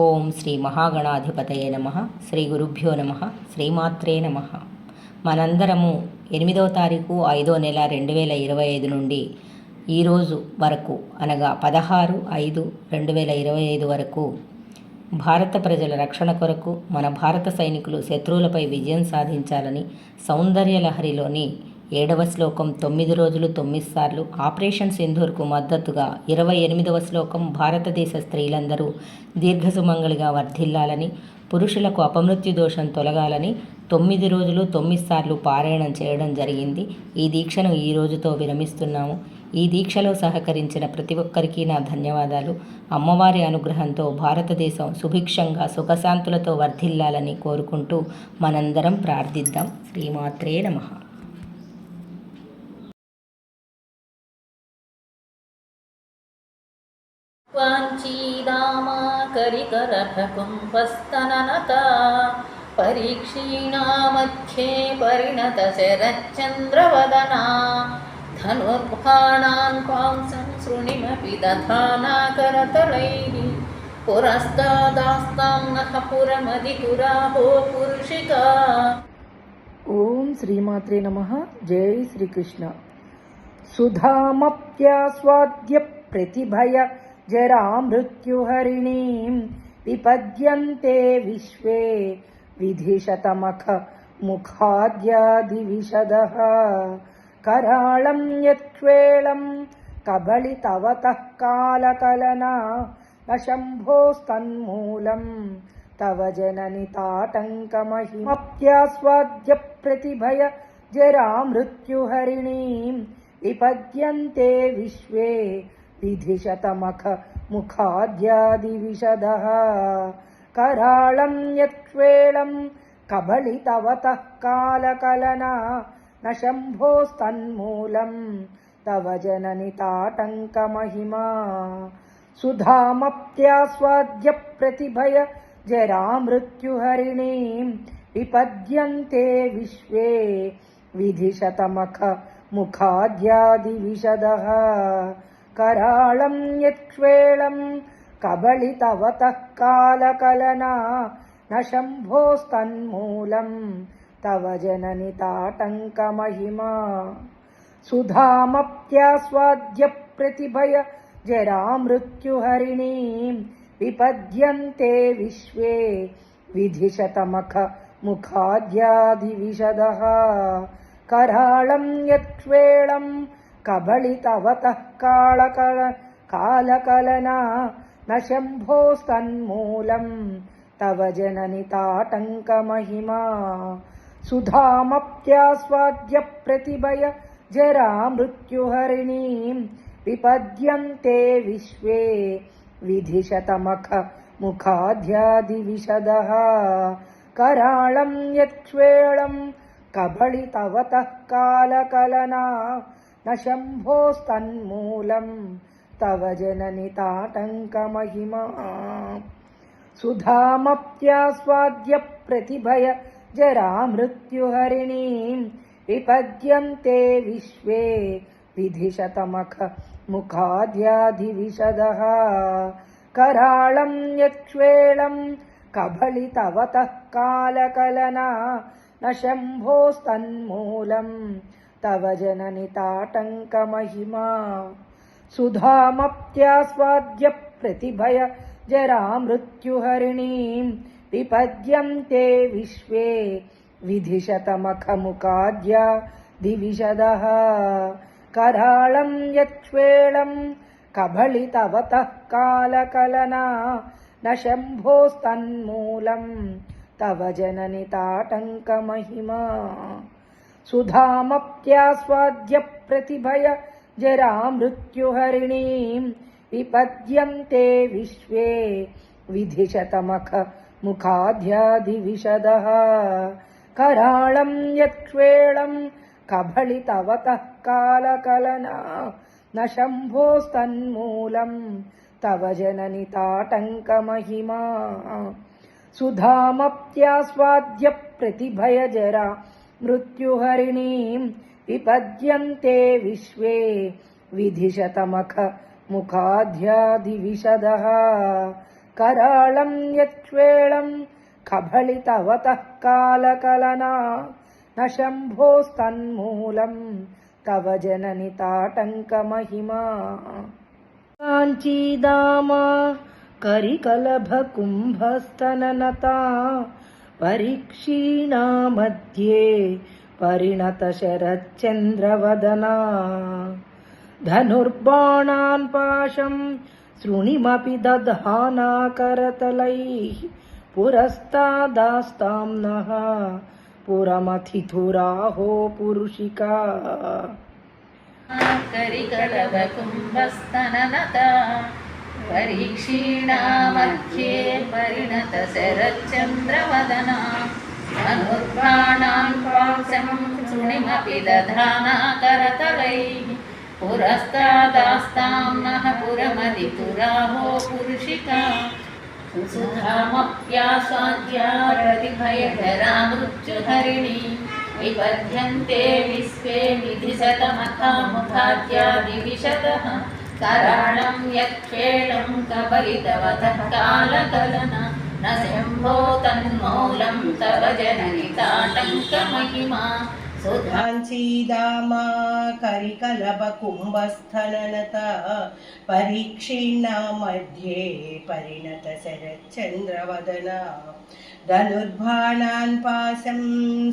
ఓం శ్రీ మహాగణాధిపతయే నమ. శ్రీ గురుభ్యో నమ. శ్రీమాత్రే నమ. మనందరము ఎనిమిదవ తారీఖు ఐదో నెల రెండు వేల ఇరవై ఐదు నుండి ఈరోజు వరకు అనగా పదహారు ఐదు రెండు వేల ఇరవై ఐదు వరకు భారత ప్రజల రక్షణ కొరకు మన భారత సైనికులు శత్రువులపై విజయం సాధించాలని సౌందర్య లహరిలోని ఏడవ శ్లోకం తొమ్మిది రోజులు తొమ్మిది సార్లు. ఆపరేషన్ సింధూర్కు మద్దతుగా ఇరవై ఎనిమిదవ శ్లోకం భారతదేశ స్త్రీలందరూ దీర్ఘసుమంగళిగా వర్ధిల్లాలని పురుషులకు అపమృత్యు దోషం తొలగాలని తొమ్మిది రోజులు తొమ్మిది సార్లు పారాయణం చేయడం జరిగింది. ఈ దీక్షను ఈ రోజుతో విరమిస్తున్నాము. ఈ దీక్షలో సహకరించిన ప్రతి ఒక్కరికి నా ధన్యవాదాలు. అమ్మవారి అనుగ్రహంతో భారతదేశం సుభిక్షంగా సుఖశాంతులతో వర్ధిల్లాలని కోరుకుంటూ మనందరం ప్రార్థిద్దాం. శ్రీమాత్రే నమః. वाञ्छीदामाकरिकरकुम्भस्तननता परीक्षीणामध्ये परिणतशरच्चन्द्रवदना। धनुर्भाणान् दधानाकरतलैः। पुरस्तादास्तां नः पुरमधिपुराहो पुरुषिका। ॐ श्रीमात्रे नमः। जय श्रीकृष्ण। सुधामप्यास्वाद्य प्रतिभय जरां मृत्युहरिणीं विपद्यन्ते विश्वे विधिशतमखमुखाद्यादिविशदः कराळं यत्क्ष्वेलं कबलि तवतः कालकलना न शम्भोस्तन्मूलम् तव जननि ताटङ्कमहिमत्यास्वाद्यप्रतिभय जरा मृत्युहरिणीं विपद्यन्ते विश्वे विधिशतमख मुखाध्यादिविशदः कराळं यत्क्ष्वेलं कबलितवतः कालकलना न शम्भोस्तन्मूलं तव जननिताटङ्कमहिमा। सुधामप्त्यास्वाद्यप्रतिभय जरामृत्युहरिणीं विपद्यन्ते विश्वे विधिशतमख मुखाद्यादिविशदः कराळं यत्क्ष्वेलं कबलितवतः कालकलना न शम्भोस्तन्मूलं तव जननि जननिताटङ्कमहिमा सुधामप्यास्वाद्यप्रतिभय जरामृत्युहरिणीं विपद्यन्ते विश्वे विधिशतमख मुखाद्यादिविशदः। कराळं यत्क्ष्वेळं कबलितवतः कालकल कालकलना न शम्भोस्तन्मूलं तव जननिताटङ्कमहिमा। सुधामप्यास्वाद्य प्रतिभय जरामृत्युहरिणीं विपद्यन्ते विश्वे विधिशतमख मुखाध्यादिविशदः। कराळं यत्क्ष्वेळं कबलितवतः कालकलना न शम्भोस्तन्मूलम्। तव जननिताटङ्कमहिमा। सुधामप्यास्वाद्यप्रतिभय जरा मृत्युहरिणीं विपद्यन्ते विश्वे विधिशतमख मुखाद्याधिविशदः कराळं यत्क्ष्वेळं कबलितवतः कालकलना। न शम्भोस्तन्मूलम्। तव जननिताटङ्कमहिमा। सुधामप्त्यास्वाद्य प्रतिभय जरामृत्युहरिणीं विपद्यन्ते विश्वे। विश्वे विधिशतमखमुद्यदिविशदः कराळं यक्ष्वेळं कभळितवतः कालकलना। न शम्भोस्तन्मूलं तव जननिताटङ्कमहिमा। सुधामप्यास्वाद्य प्रतिभय मृत्युहरिणीं विपद्यन्ते विश्वे विधिशतमख विधिशतमखमुखाध्याधिविशदः कराळं यत्क्ष्वेळं कभळितवतः कालकलना न शम्भोस्तन्मूलं तव जननिताटङ्कमहिमा। सुधामप्यास्वाद्यप्रतिभय जरा मृत्युहरिणीम् विपद्यन्ते विश्वे विधिशतमख विधिशतमखमुखाध्याधिविशदः कराळम् यच्छ्वेळम् खभळितवतः कालकलना। न शम्भोस्तन्मूलम् तव जननि ताटङ्कमहिमा। काञ्चीदामा करिकलभकुम्भस्तननता। परीक्षीणा मध्ये परिणतशरच्चन्द्रवदना। धनुर्बाणान् पाशं शृणिमपि दधाना करतलैः पुरस्तादास्तां नः। पुरमथिथुराहो पुरुषिका। करिकलवकुम्भस्तननत परीक्षीणामध्ये परिणतशरच्चन्द्रवदना अनुद्वाणां पांसं शृणिमपि दधाना पुरस्तादास्तां नः पुरमदिपुराहो पुरुषिका सुधामप्यास्वाद्या मृत्युहरिणी विबध्यन्ते विश्वे विधिशतमथा मुखाद्या कराळं यत्क्षेळं कबलितवतः कालकलन न शम्भो तन्मूलं तव जननि ताटङ्कमहिमा सुधा काञ्चीदामा करिकलभकुम्भस्थननत परीक्षीणा मध्ये परिणतशरच्चन्द्रवदना धनुर्बाणान् पाशं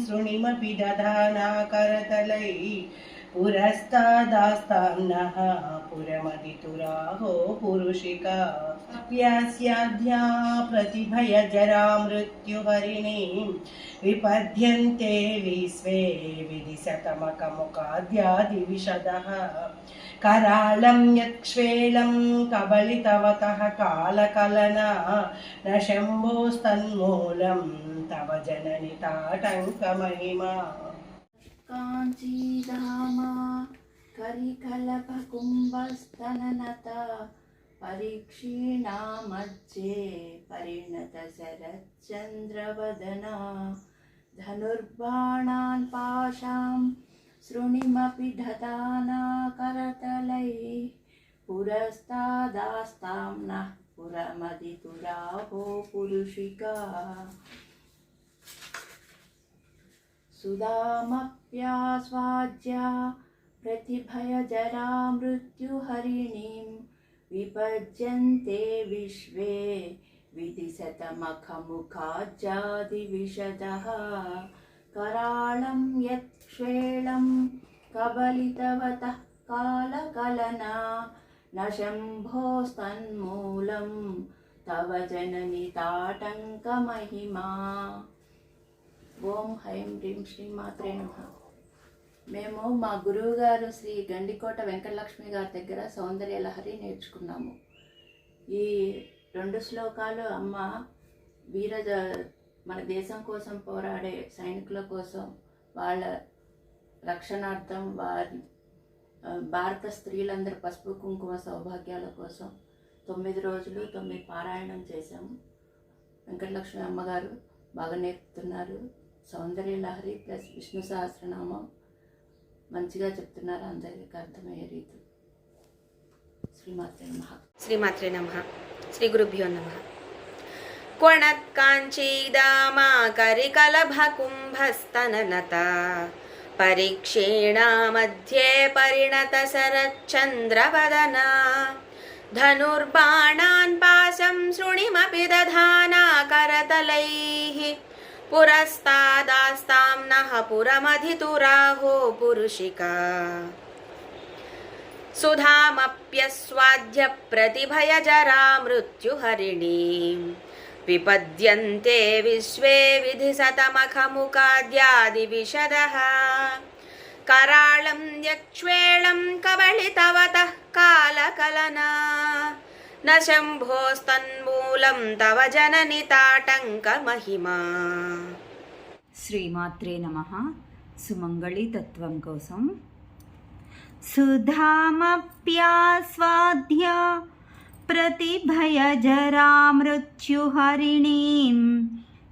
शृणिमपि दधाना करतलैः पुरस्तादास्तां नः पुरमदितुराहो पुरुषिका व्यास्याध्या प्रतिभयजरा मृत्युहरिणीं। विपद्यन्ते विश्वे विधिशतमकमुखाद्यादिविशदः करालं यक्ष्वेलं कबलितवतः कालकलना। न शम्भोस्तन्मूलं तव जननि ताटङ्कमहिमा काञ्चीधामा करिकलपकुम्भस्तननता परीक्षीणा मध्ये परिणतशरच्चन्द्रवदना धनुर्बाणान् पाशां शृणिमपि दधाना करतलैः पुरस्तादास्तां नः पुरमदितुराहो पुरुषिका सुधामप्यास्वाद्या प्रतिभयजरा मृत्युहरिणीं विपज्यन्ते विश्वे विधिशतमखमुखाज्जादिविशदः कराळं यत्क्षेळं कबलितवतः कालकलना न शम्भोस्तन्मूलं तव जननि ताटङ्कमहिमा ఓం హైం హ్రీం శ్రీ మాత్రే నమ. మేము మా గురువు గారు శ్రీ గండికోట వెంకటలక్ష్మి గారి దగ్గర సౌందర్య లహరి నేర్చుకున్నాము. ఈ రెండు శ్లోకాలు అమ్మ వీర మన దేశం కోసం పోరాడే సైనికుల కోసం వాళ్ళ రక్షణార్థం వారి భారత స్త్రీలందరి పసుపు కుంకుమ సౌభాగ్యాల కోసం తొమ్మిది రోజులు తొమ్మిది పారాయణం చేశాము. వెంకటలక్ష్మి అమ్మగారు బాగా నేర్పుతున్నారు. సౌందర్య లహరి ప్లస్ విష్ణు సహస్రనామం. మంచిగా చెప్తున్నారు అందరికీ అర్థమయ్యే రీతి. శ్రీమాత్రే నమ. శ్రీమాత్రే నమ. శ్రీ గురుభ్యో నమ. క్వణత్కాంచీదామా కరికలభకుంభస్తననత పరీక్షేణా మధ్యే పరిణత శరచ్చంద్రవదనా ధనుర్బాణాన్ పాశం శృణిమపి पुरस्तादास्तां नः पुरमधितुराहो पुरुषिका। सुधामप्यस्वाद्यप्रतिभयजरा मृत्युहरिणीं विपद्यन्ते विश्वे विधिसतमखमुखाद्यादिविशदः। कराळं यक्ष्वेळं कवलितवतः कालकलना। न शम्भोस्तन्मूलं तव जननि ताटङ्कमहिमा శ్రీమాత్రే నమ సుమంగళి తత్వం కోసం సుధామప్యాస్వాద్య प्रतिभयजरामृत्युहरिणीं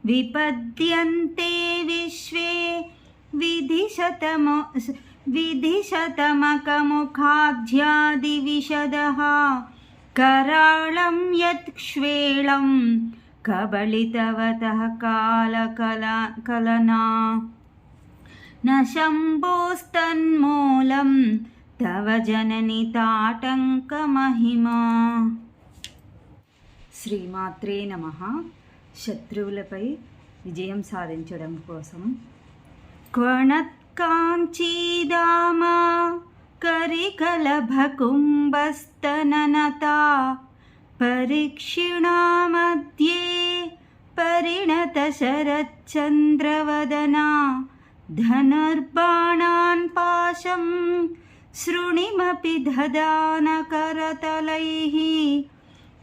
विपद्यन्ते विश्वे विधिशतम विधिशतमकमुखाध्यादिविशदः कराळं यत्क्ष्वेळं कबलितवतः कालकला कलना न शम्भोस्तन्मूलं तव जननि ताटङ्कमहिमा శ్రీమాత్రే నమ శత్రువులపై విజయం సాధించడం కోసం క్వణత్కాంచీదామా కరికలభకుంభస్తననతా करिकलभकुम्भस्तननता परिक्षिणामध्ये परिणतशरच्चन्द्रवदना। धनुर्बाणान् पाशं शृणिमपि ददानकरतलैः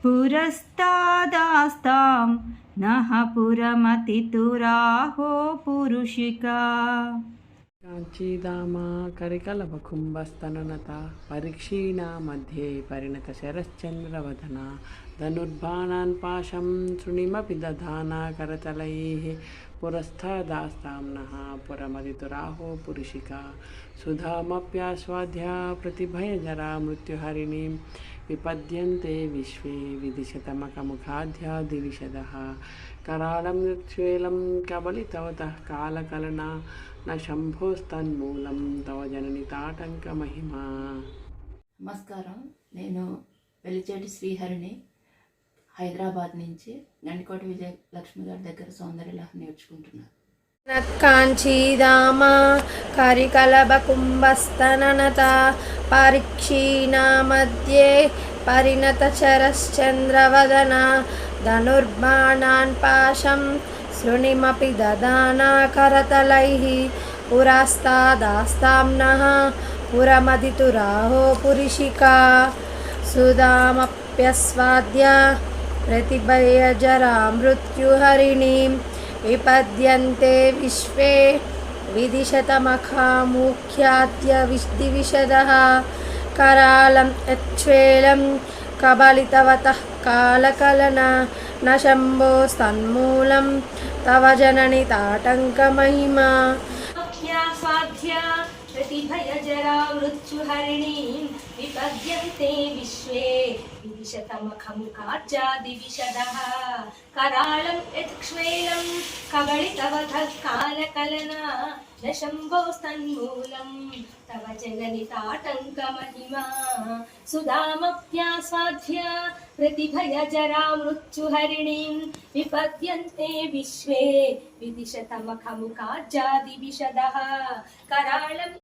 पुरस्तादास्तां नः पुरमतितुराहो पुरुषिका। काञ्चीदामा करिकलभकुम्भस्तननता परीक्षीणा मध्ये परिणतशरश्चन्द्रवदना धनुर्बाणान् पाशं शृणिमपि दधाना करतलैः पुरस्थदास्तां नः पुरमदितुराहो पुरुषिका, सुधामप्यास्वाध्या प्रतिभयजरा मृत्युहरिणीं విపద్యంతే విశ్వే విదిశతమకముఖాధ్యాదివిశదः कराळं नृत्स्वेलं कबलितवतः कालकलना न शम्भोस्तन्मूलं तव जननि ताटङ्कमहिमा నమస్కారం నేను వెలిచేటి శ్రీహరిని హైదరాబాద్ నుంచి గండికోట విజయ లక్ష్మి గారి దగ్గర సౌందర్యలహరి నేర్చుకుంటున్నాను నత్కాంచీదామా కరికలభకుంభస్తననత పరీక్షీణా మధ్యే పరిణతచరశ్చంద్రవదన ధనుర్బాణాన్ పాశం శృణిమపి దదానా కరతలైः పురస్తాదాస్తాం నః పురమదితురాహో పురిషికా సుధామప్యస్వాద్య प्रतिभयजरा मृत्युहरिणीं विपद्यन्ते विश्वे विदिशतमखामुख्याद्य विदिविशदः करालं यच्छ्वेलं कबलितवतः कालकलना न शम्भोस्तन्मूलं तव जननि ताटङ्कमहिमा स्वाध्य प्रतिभयजरा मृत्युहरिणीं विपद्यन्ते विश्वे शम्भोस्तन्मूलं तव ताटङ्कमहिमा सुधामप्यास्वाध्य प्रतिभयजरा मृत्युहरिणीं विपद्यन्ते विश्वे। विदिशतमखमुखार्जादिविशदः कराळं